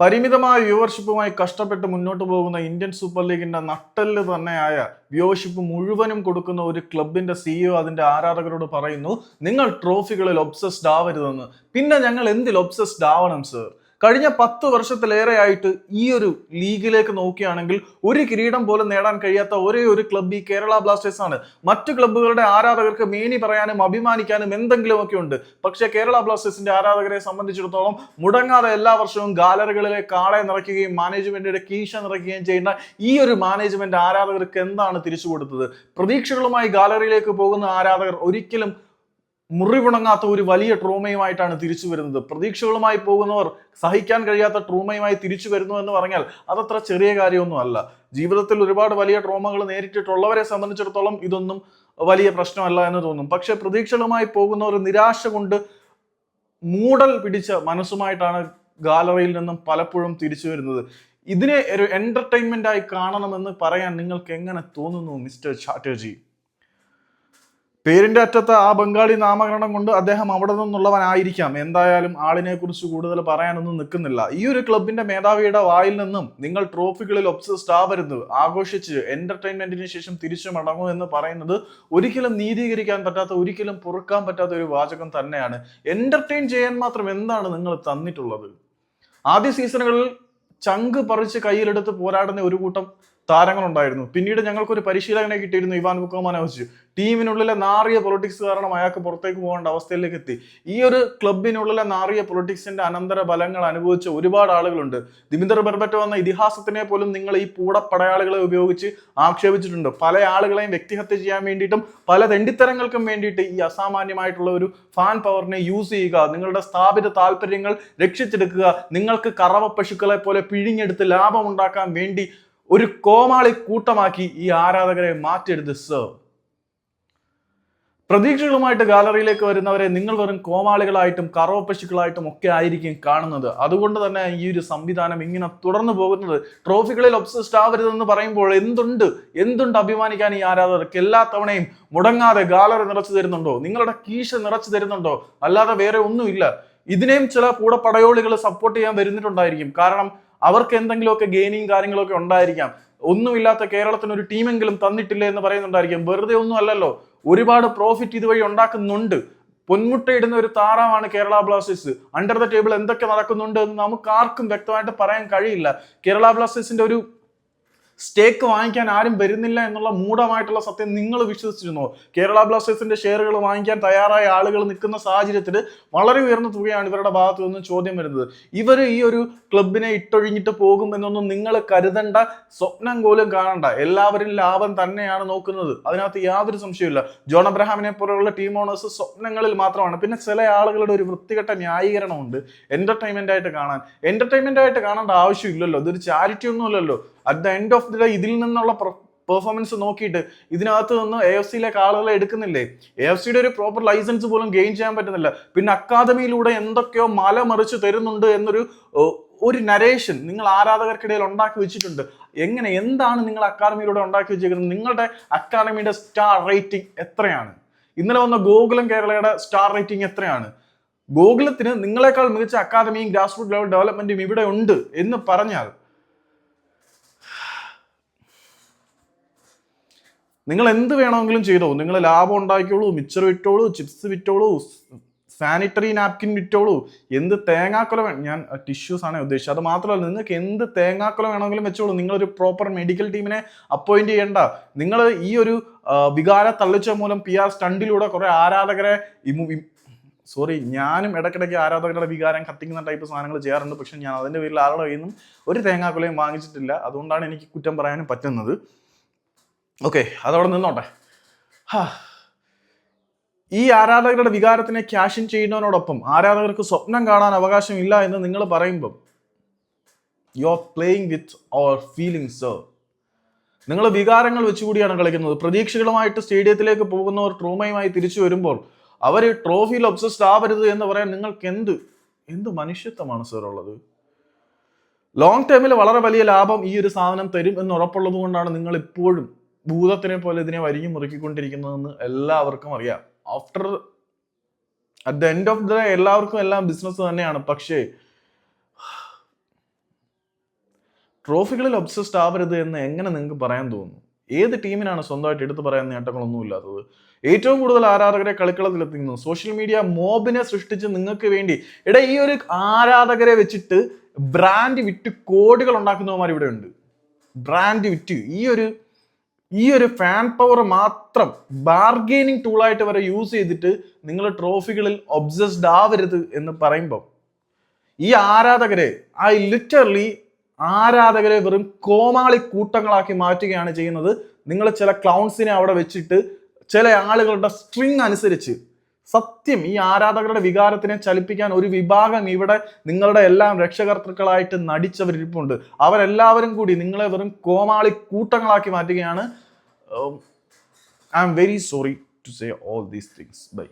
പരിമിതമായ വ്യൂവർഷിപ്പുമായി കഷ്ടപ്പെട്ട് മുന്നോട്ട് പോകുന്ന ഇന്ത്യൻ സൂപ്പർ ലീഗിന്റെ നട്ടൽ തന്നെയായ വ്യൂവർഷിപ്പ് മുഴുവനും കൊടുക്കുന്ന ഒരു ക്ലബിന്റെ സിഇഒ അതിന്റെ ആരാധകരോട് പറയുന്നു നിങ്ങൾ ട്രോഫികളിൽ ഒബ്സസ്ഡ് ആവരുതെന്ന്. പിന്നെ ഞങ്ങൾ എന്തിൽ ഒബ്സസ്ഡ് ആവണം സർ കഴിഞ്ഞ പത്ത് വർഷത്തിലേറെയായിട്ട് ഈ ഒരു ലീഗിലേക്ക് നോക്കുകയാണെങ്കിൽ ഒരു കിരീടം പോലും നേടാൻ കഴിയാത്ത ഒരേ ഒരു ക്ലബ് ഈ കേരള ബ്ലാസ്റ്റേഴ്സ് ആണ്. മറ്റു ക്ലബ്ബുകളുടെ ആരാധകർക്ക് മേനി പറയാനും അഭിമാനിക്കാനും എന്തെങ്കിലുമൊക്കെ ഉണ്ട്. പക്ഷെ കേരള ബ്ലാസ്റ്റേഴ്സിന്റെ ആരാധകരെ സംബന്ധിച്ചിടത്തോളം മുടങ്ങാതെ എല്ലാ വർഷവും ഗാലറികളിലെ കാളെ നിറയ്ക്കുകയും മാനേജ്മെന്റിന്റെ കീശ നിറയ്ക്കുകയും ചെയ്യുന്ന ഈ ഒരു മാനേജ്മെന്റ് ആരാധകർക്ക് എന്താണ് തിരിച്ചു കൊടുത്തത് പ്രതീക്ഷകളുമായി ഗാലറിയിലേക്ക് പോകുന്ന ആരാധകർ ഒരിക്കലും മുറിവുണങ്ങാത്ത ഒരു വലിയ ട്രോമയുമായിട്ടാണ് തിരിച്ചു വരുന്നത്. പ്രതീക്ഷകളുമായി പോകുന്നവർ സഹിക്കാൻ കഴിയാത്ത ട്രോമയുമായി തിരിച്ചു വരുന്നു എന്ന് പറഞ്ഞാൽ അതത്ര ചെറിയ കാര്യമൊന്നും അല്ല. ജീവിതത്തിൽ ഒരുപാട് വലിയ ട്രോമകൾ നേരിട്ടിട്ടുള്ളവരെ സംബന്ധിച്ചിടത്തോളം ഇതൊന്നും വലിയ പ്രശ്നമല്ല എന്ന് തോന്നും. പക്ഷെ പ്രതീക്ഷകളുമായി പോകുന്നവർ നിരാശ കൊണ്ട് മൂടൽ പിടിച്ച മനസ്സുമായിട്ടാണ് ഗാലറിയിൽ നിന്നും പലപ്പോഴും തിരിച്ചു വരുന്നത്. ഇതിനെ ഒരു എന്റർടൈൻമെന്റ് ആയി കാണണമെന്ന് പറയാൻ നിങ്ങൾക്ക് എങ്ങനെ തോന്നുന്നു മിസ്റ്റർ ചാറ്റർജി? പേരിന്റെ അറ്റത്ത് ആ ബംഗാളി നാമകരണം കൊണ്ട് അദ്ദേഹം അവിടെ നിന്നുള്ളവനായിരിക്കാം. എന്തായാലും ആളിനെ കുറിച്ച് കൂടുതൽ പറയാനൊന്നും നിൽക്കുന്നില്ല. ഈ ഒരു ക്ലബിന്റെ മേധാവിയുടെ വായിൽ നിന്നും നിങ്ങൾ ട്രോഫികളിൽ ഒബ്സസ്ഡ് ആവരുത്. ആഘോഷിച്ച് എന്റർടൈൻമെന്റിന് ശേഷം തിരിച്ചു മടങ്ങൂ എന്ന് പറയുന്നത് ഒരിക്കലും നീതീകരിക്കാൻ പറ്റാത്ത ഒരിക്കലും പൊറുക്കാൻ പറ്റാത്ത ഒരു വാചകം തന്നെയാണ്. എന്റർടൈൻ ചെയ്യാൻ മാത്രം എന്താണ് നിങ്ങൾ തന്നിട്ടുള്ളത്? ആദ്യ സീസണുകളിൽ ചങ്ക് പറിച്ച് കയ്യിലെടുത്ത് പോരാടുന്ന ഒരു കൂട്ടം താരങ്ങളുണ്ടായിരുന്നു. പിന്നീട് ഞങ്ങൾക്കൊരു പരിശീലകനെ കിട്ടിയിരുന്നു ഇവാൻ ബുക്കോമാനോവിച്ച് ടീമിനുള്ളിലെ നാറിയ പൊളിറ്റിക്സ് കാരണം അയാൾക്ക് പുറത്തേക്ക് പോകേണ്ട അവസ്ഥയിലേക്ക് എത്തി. ഈ ഒരു ക്ലബിനുള്ളിലെ നാറിയ പൊളിറ്റിക്സിന്റെ അനന്തര ഫലങ്ങൾ അനുഭവിച്ച ഒരുപാട് ആളുകളുണ്ട്. ദിമിന്ദർ ബെർബറ്റോ എന്ന ഇതിഹാസത്തിനെ പോലും നിങ്ങൾ ഈ പൂടപ്പടയാളികളെ ഉപയോഗിച്ച് ആക്ഷേപിച്ചിട്ടുണ്ട്. പല ആളുകളെയും വ്യക്തിഹത്യ ചെയ്യാൻ വേണ്ടിയിട്ടും പല തെണ്ടിത്തരങ്ങൾക്കും വേണ്ടിയിട്ട് ഈ അസാമാന്യമായിട്ടുള്ള ഒരു ഫാൻ പവറിനെ യൂസ് ചെയ്യുക നിങ്ങളുടെ സ്ഥാപിത താല്പര്യങ്ങൾ രക്ഷിച്ചെടുക്കുക നിങ്ങൾക്ക് കറവ പശുക്കളെ പോലെ പിഴിഞ്ഞെടുത്ത് ലാഭം ഉണ്ടാക്കാൻ വേണ്ടി ഒരു കോമാളി കൂട്ടമാക്കി ഈ ആരാധകരെ മാറ്റരുത് സർ പ്രതീക്ഷകളുമായിട്ട് ഗാലറിയിലേക്ക് വരുന്നവരെ നിങ്ങൾ വെറും കോമാളികളായിട്ടും കറവപ്പശുക്കളായിട്ടും ഒക്കെ ആയിരിക്കും കാണുന്നത്. അതുകൊണ്ട് തന്നെ ഈ ഒരു സംവിധാനം ഇങ്ങനെ തുടർന്നു പോകുന്നത്. ട്രോഫികളിൽ ഒബ്സസ്ഡ് ആവരുതെന്ന് പറയുമ്പോൾ എന്തുണ്ട്? എന്തുണ്ട് അഭിമാനിക്കാൻ ഈ ആരാധകർക്ക്? എല്ലാ തവണയും മുടങ്ങാതെ ഗാലറി നിറച്ചു തരുന്നുണ്ടോ? നിങ്ങളുടെ കീശ നിറച്ചു തരുന്നുണ്ടോ? അല്ലാതെ വേറെ ഒന്നുമില്ല. ഇതിനെയും ചില കൂടെ പടയോളികൾ സപ്പോർട്ട് ചെയ്യാൻ വരുന്നിട്ടുണ്ടായിരിക്കും. കാരണം അവർക്ക് എന്തെങ്കിലുമൊക്കെ ഗെയിനിങ് കാര്യങ്ങളൊക്കെ ഉണ്ടായിരിക്കാം. ഒന്നുമില്ലാത്ത കേരളത്തിന് ഒരു ടീമെങ്കിലും തന്നിട്ടില്ല എന്ന് പറയുന്നുണ്ടായിരിക്കും. വെറുതെ ഒന്നും അല്ലല്ലോ. ഒരുപാട് പ്രോഫിറ്റ് ഇതുവഴി ഉണ്ടാക്കുന്നുണ്ട്. പൊന്മുട്ടയിടുന്ന ഒരു താറാവാണ് Kerala blasters. Under the table എന്തൊക്കെ നടക്കുന്നുണ്ട് എന്ന് നമുക്ക് ആർക്കും വ്യക്തമായിട്ട് പറയാൻ കഴിയില്ല. കേരള ബ്ലാസ്റ്റേഴ്സിന്റെ ഒരു സ്റ്റേക്ക് വാങ്ങിക്കാൻ ആരും വരുന്നില്ല എന്നുള്ള മൂഢമായിട്ടുള്ള സത്യം നിങ്ങൾ വിശ്വസിച്ചിരുന്നോ? കേരള ബ്ലാസ്റ്റേഴ്സിന്റെ ഷെയറുകൾ വാങ്ങിക്കാൻ തയ്യാറായ ആളുകൾ നിൽക്കുന്ന സാഹചര്യത്തിൽ വളരെ ഉയർന്ന തുകയാണ് ഇവരുടെ ഭാഗത്തു നിന്നും ചോദ്യം വരുന്നത്. ഇവർ ഈ ഒരു ക്ലബിനെ ഇട്ടൊഴിഞ്ഞിട്ട് പോകും എന്നൊന്നും നിങ്ങൾ കരുതണ്ട സ്വപ്നം പോലും കാണണ്ട. എല്ലാവരും ലാഭം തന്നെയാണ് നോക്കുന്നത്. അതിനകത്ത് യാതൊരു സംശയമില്ല ജോൺ അബ്രഹാമിനെ പോലെയുള്ള ടീം ഓണേഴ്സ് സ്വപ്നങ്ങളിൽ മാത്രമാണ്. പിന്നെ ചില ആളുകളുടെ ഒരു വൃത്തികെട്ട ന്യായീകരണമുണ്ട്. എന്റർടൈൻമെന്റ് ആയിട്ട് കാണാൻ. എന്റർടൈൻമെന്റ് ആയിട്ട് കാണേണ്ട ആവശ്യമില്ലല്ലോ. ഇതൊരു ചാരിറ്റി ഒന്നും അല്ലല്ലോ at the end of the day ഇതിൽ നിന്നുള്ള പെർഫോമൻസ് നോക്കിയിട്ട് ഇതിനകത്ത് നിന്ന് എ എഫ് സിയിലേക്ക് ആളുകളെ എടുക്കുന്നില്ലേ? എ എഫ് സിയുടെ ഒരു പ്രോപ്പർ ലൈസൻസ് പോലും ഗെയിൻ ചെയ്യാൻ പറ്റുന്നില്ല. പിന്നെ അക്കാദമിയിലൂടെ എന്തൊക്കെയോ മല മറിച്ച് തരുന്നുണ്ട് എന്നൊരു ഒരു നരേഷൻ നിങ്ങൾ ആരാധകർക്കിടയിൽ ഉണ്ടാക്കി വെച്ചിട്ടുണ്ട്. എങ്ങനെ എന്താണ് നിങ്ങൾ അക്കാദമിയിലൂടെ ഉണ്ടാക്കി വെച്ചിരിക്കുന്നത് നിങ്ങളുടെ അക്കാദമിയുടെ സ്റ്റാർ റേറ്റിംഗ് എത്രയാണ്? ഇന്നലെ വന്ന ഗോകുലം കേരളയുടെ സ്റ്റാർ റേറ്റിംഗ് എത്രയാണ്? ഗോകുലത്തിന് നിങ്ങളെക്കാൾ മികച്ച അക്കാദമിയും ഗ്രാസ് റൂട്ട് ലെവൽ ഡെവലപ്മെന്റും ഇവിടെ ഉണ്ട് എന്ന് പറഞ്ഞാൽ നിങ്ങൾ എന്ത് വേണമെങ്കിലും ചെയ്തോ. നിങ്ങൾ ലാഭം ഉണ്ടാക്കിയോളൂ മിച്ചർ വിറ്റോളൂ ചിപ്സ് വിറ്റോളൂ സാനിറ്ററി നാപ്കിൻ വിറ്റോളൂ എന്ത് തേങ്ങാക്കുല വേണം ഞാൻ ടിഷ്യൂസ് ആണ് ഉദ്ദേശിച്ചത്. അത് മാത്രമല്ല നിങ്ങൾക്ക് എന്ത് തേങ്ങാക്കുല വേണമെങ്കിലും വെച്ചോളൂ. നിങ്ങളൊരു പ്രോപ്പർ മെഡിക്കൽ ടീമിനെ അപ്പോയിന്റ് ചെയ്യേണ്ട. നിങ്ങൾ ഈ ഒരു വികാര തള്ളിച്ച മൂലം പി ആർ സ്റ്റണ്ടിലൂടെ കുറെ ആരാധകരെ സോറി ഞാനും ഇടയ്ക്കിടയ്ക്ക് ആരാധകരുടെ വികാരം കത്തിക്കുന്ന ടൈപ്പ് സാധനങ്ങൾ ചെയ്യാറുണ്ട്. പക്ഷെ ഞാൻ അതിന്റെ പേരിൽ ആരുടെ കയ്യിൽ നിന്നും ഒരു തേങ്ങാക്കുലയും വാങ്ങിച്ചിട്ടില്ല. അതുകൊണ്ടാണ് എനിക്ക് കുറ്റം പറയാനും പറ്റുന്നത്. ഓക്കെ അതവിടെ നിന്നോട്ടെ. ഹാ. ഈ ആരാധകരുടെ വികാരത്തിനെ ക്യാഷിൻ ചെയ്യുന്നതിനോടൊപ്പം ആരാധകർക്ക് സ്വപ്നം കാണാൻ അവകാശമില്ല എന്ന് നിങ്ങൾ പറയുമ്പം you are playing with our feelings sir നിങ്ങൾ വികാരങ്ങൾ വെച്ചുകൂടിയാണ് കളിക്കുന്നത്. പ്രതീക്ഷകളുമായിട്ട് സ്റ്റേഡിയത്തിലേക്ക് പോകുന്നവർ ട്രോമയുമായി തിരിച്ചു വരുമ്പോൾ അവർ ട്രോഫിയിൽ ഒബ്സസ്ഡ് ആവരുത് എന്ന് പറയാൻ നിങ്ങൾക്ക് എന്ത് എന്ത് മനുഷ്യത്വമാണ് സർ ഉള്ളത്? ലോങ് ടേമിൽ വളരെ വലിയ ലാഭം ഈ ഒരു സാധനം തരും എന്ന് ഉറപ്പുള്ളത് കൊണ്ടാണ് നിങ്ങൾ ഇപ്പോഴും ഭൂതത്തിനെ പോലെ ഇതിനെ വരിഞ്ഞു മുറുക്കിക്കൊണ്ടിരിക്കുന്നതെന്ന് എല്ലാവർക്കും അറിയാം. After at the end of the എല്ലാവർക്കും എല്ലാം ബിസിനസ് തന്നെയാണ്. പക്ഷേ ട്രോഫികളിൽ ഒബ്സസ്ഡ് ആവരുത് എന്ന് എങ്ങനെ നിങ്ങൾക്ക് പറയാൻ തോന്നുന്നു? ഏത് ടീമിനാണ് സ്വന്തമായിട്ട് എടുത്തു പറയാൻ നേട്ടങ്ങളൊന്നും ഇല്ലാത്തത്? ഏറ്റവും കൂടുതൽ ആരാധകരെ കളിക്കളത്തിലെത്തിക്കുന്നു. സോഷ്യൽ മീഡിയ മോബിനെ സൃഷ്ടിച്ച് നിങ്ങൾക്ക് വേണ്ടി എടാ ഈ ഒരു ആരാധകരെ വെച്ചിട്ട് ബ്രാൻഡ് വിറ്റ് കോടികൾ ഉണ്ടാക്കുന്നവന്മാർ ഇവിടെ ഉണ്ട്. ബ്രാൻഡ് വിറ്റ് ഈ ഒരു ഈ ഒരു ഫാൻ പവർ മാത്രം ബാർഗെയിനിങ് ടൂളായിട്ട് വരെ യൂസ് ചെയ്തിട്ട് നിങ്ങൾ ട്രോഫികളിൽ ഒബ്സസ്ഡ് ആവരുത് എന്ന് പറയുമ്പോൾ ഈ ആരാധകരെ ഐ ലിറ്ററലി ആരാധകരെ വെറും കോമാളി കൂട്ടങ്ങളാക്കി മാറ്റുകയാണ് ചെയ്യുന്നത്. നിങ്ങൾ ചില ക്ലൗൺസിനെ അവിടെ വെച്ചിട്ട് ചില ആളുകളുടെ സ്ട്രിങ് അനുസരിച്ച് സത്യം ഈ ആരാധകരുടെ വികാരത്തിനെ ചലിപ്പിക്കാൻ ഒരു വിഭാഗം ഇവിടെ നിങ്ങളുടെ എല്ലാം രക്ഷകർത്തൃക്കളായിട്ട് നടിച്ചവരിപ്പുണ്ട്. അവരെല്ലാവരും കൂടി നിങ്ങളെ വെറും കോമാളി കൂട്ടങ്ങളാക്കി മാറ്റുകയാണ്. I am very sorry to say all these things by